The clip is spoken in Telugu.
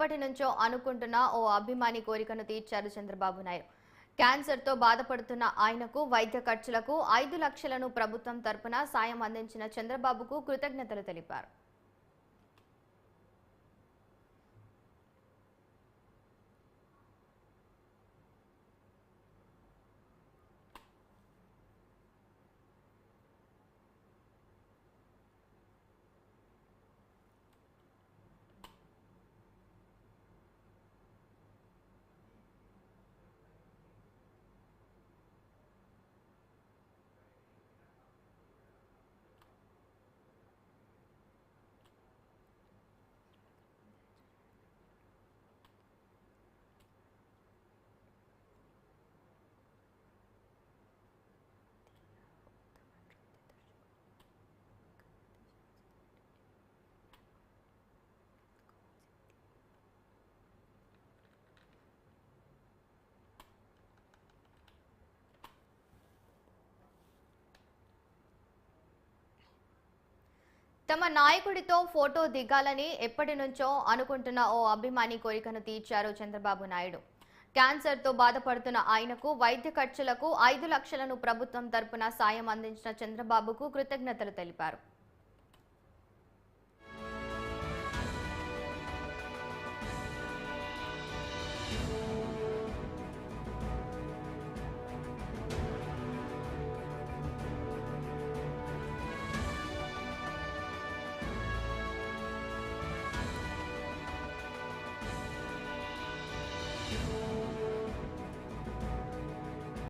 ఎప్పటి నుంచో అనుకుంటున్న ఓ అభిమాని కోరికను తీర్చారు చంద్రబాబు నాయుడు. క్యాన్సర్తో బాధపడుతున్న ఆయనకు వైద్య ఖర్చులకు ఐదు లక్షలను ప్రభుత్వం తరపున సాయం అందించిన చంద్రబాబుకు కృతజ్ఞతలు తెలిపారు. తమ నాయకుడితో ఫోటో దిగాలని ఎప్పటి నుంచో అనుకుంటున్న ఓ అభిమాని కోరికను తీర్చారు చంద్రబాబు నాయుడు. క్యాన్సర్తో బాధపడుతున్న ఆయనకు వైద్య ఖర్చులకు ఐదు లక్షలను ప్రభుత్వం తరపున సాయం అందించిన చంద్రబాబుకు కృతజ్ఞతలు తెలిపారు.